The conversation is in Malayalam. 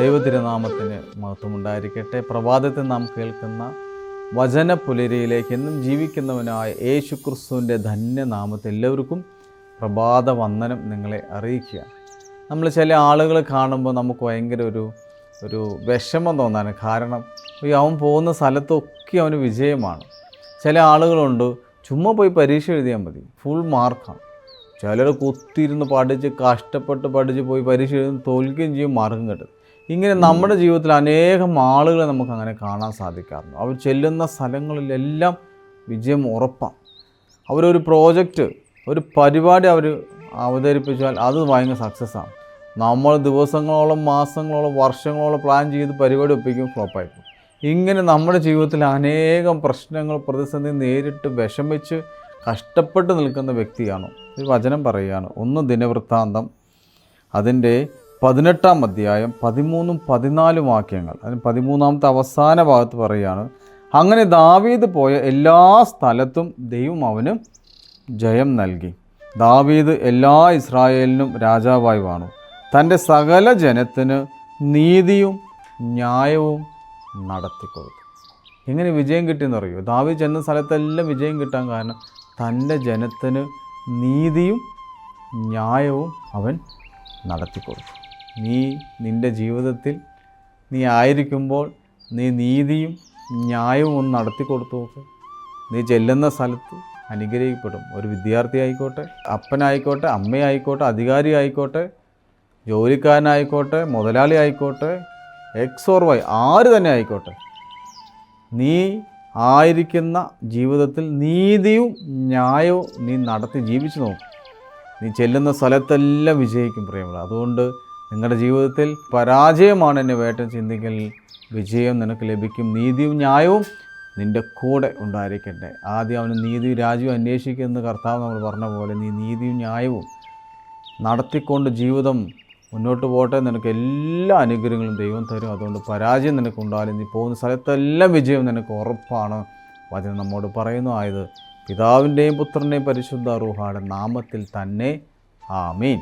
ദൈവതിരുനാമത്തിന് മഹത്വമുണ്ടായിരിക്കട്ടെ. പ്രഭാതത്തിൽ നാം കേൾക്കുന്ന വചന പുലരിയിലേക്ക് എന്നും ജീവിക്കുന്നവനായ യേശു ക്രിസ്തുവിന്റെ ധന്യനാമത്തിൽ എല്ലാവർക്കും പ്രഭാത വന്ദനം നിങ്ങളെ അറിയിക്കുക. നമ്മൾ ചില ആളുകൾ കാണുമ്പോൾ നമുക്ക് ഭയങ്കര ഒരു ഒരു വിഷമം തോന്നാണ് കാരണം ഈ അവൻ പോകുന്ന സ്ഥലത്തൊക്കെ അവന് വിജയമാണ്. ചില ആളുകളുണ്ട് ചുമ്മാ പോയി പരീക്ഷ എഴുതിയാൽ മതി. ഫുൾ മാർക്കാണ് ചിലർ കുത്തിയിരുന്ന് പഠിച്ച് കഷ്ടപ്പെട്ട് പഠിച്ച് പോയി പരീക്ഷ എഴുതി തോൽക്കുകയും ചെയ്യും മാർക്കും കിട്ടും. ഇങ്ങനെ നമ്മുടെ ജീവിതത്തിൽ അനേകം ആളുകളെ നമുക്ക് അങ്ങനെ കാണാൻ സാധിക്കാറുണ്ട്. അവർ ചെല്ലുന്ന സ്ഥലങ്ങളിലെല്ലാം വിജയം ഉറപ്പാണ്. അവരൊരു പ്രോജക്റ്റ് ഒരു പരിപാടി അവർ അവതരിപ്പിച്ചാൽ അത് ഭയങ്കര സക്സസ്സാണ് നമ്മൾ ദിവസങ്ങളോളം മാസങ്ങളോളം വർഷങ്ങളോളം പ്ലാൻ ചെയ്ത് പരിപാടി ഒപ്പിക്കും ഫ്ലോപ്പായിരിക്കും ഇങ്ങനെ നമ്മുടെ ജീവിതത്തിൽ അനേകം പ്രശ്നങ്ങൾ പ്രതിസന്ധി നേരിട്ട് വിഷമിച്ച് കഷ്ടപ്പെട്ട് നിൽക്കുന്ന വ്യക്തിയാണ് ഒരു വചനം പറയുകയാണ്. ഒന്ന് ദിനവൃത്താന്തം. അതിന്റെ പതിനെട്ടാം അധ്യായം പതിമൂന്നും പതിനാലും വാക്യങ്ങൾ. അതിന് പതിമൂന്നാമത്തെ അവസാന ഭാഗത്ത് പറയുകയാണ് അങ്ങനെ ദാവീദ് പോയ എല്ലാ സ്ഥലത്തും ദൈവം അവന് ജയം നൽകി. ദാവീദ് എല്ലാ ഇസ്രായേലിനും രാജാവായി വാണു. തന്റെ സകല ജനത്തിന് നീതിയും ന്യായവും നടത്തിക്കൊടുത്തു എങ്ങനെ വിജയം കിട്ടിയെന്ന് അറിയോ? ദാവീദ് ചെന്ന സ്ഥലത്തെല്ലാം വിജയം കിട്ടാൻ കാരണം തന്റെ ജനത്തിന് നീതിയും ന്യായവും അവൻ നടത്തിക്കൊടുത്തു നീ നിന്റെ ജീവിതത്തിൽ നീ ആയിരിക്കുമ്പോൾ നീ നീതിയും ന്യായവും ഒന്ന് നടത്തി കൊടുത്തു നോക്ക്. നീ ചെല്ലുന്ന സ്ഥലത്ത് അനുഗ്രഹിക്കപ്പെടും. ഒരു വിദ്യാർത്ഥി ആയിക്കോട്ടെ അപ്പനായിക്കോട്ടെ അമ്മയായിക്കോട്ടെ അധികാരി ആയിക്കോട്ടെ ജോലിക്കാരനായിക്കോട്ടെ മുതലാളി ആയിക്കോട്ടെ എക്സ് ഓർ വൈ ആര് തന്നെ ആയിക്കോട്ടെ. നീ ആയിരിക്കുന്ന ജീവിതത്തിൽ നീതിയും ന്യായവും നീ നടത്തി ജീവിച്ചു നോക്കും. നീ ചെല്ലുന്ന സ്ഥലത്തെല്ലാം വിജയിക്കും പ്രിയമുള്ള അതുകൊണ്ട് നിങ്ങളുടെ ജീവിതത്തിൽ പരാജയമാണ് എന്നെ വേട്ടൻ ചിന്തിക്കൽ. വിജയം നിനക്ക് ലഭിക്കും. നീതിയും ന്യായവും നിന്റെ കൂടെ ഉണ്ടായിരിക്കട്ടെ. ആദ്യം അവന് നീതി രാജ്യം അന്വേഷിക്കുന്ന കർത്താവ് നമ്മൾ പറഞ്ഞ പോലെ നീ നീതിയും ന്യായവും നടത്തിക്കൊണ്ട് ജീവിതം മുന്നോട്ട് പോട്ടെ നിനക്ക് എല്ലാ അനുഗ്രഹങ്ങളും ദൈവം തരും. അതുകൊണ്ട് പരാജയം നിനക്കുണ്ടാകും നീ പോകുന്ന സ്ഥലത്തെല്ലാം വിജയം നിനക്ക് ഉറപ്പാണ്. വചനം നമ്മോട് പറയുന്നു. ആയത് പിതാവിന്റെയും പുത്രന്റെയും പരിശുദ്ധ റൂഹാടെ നാമത്തിൽ തന്നെ. ആമീൻ.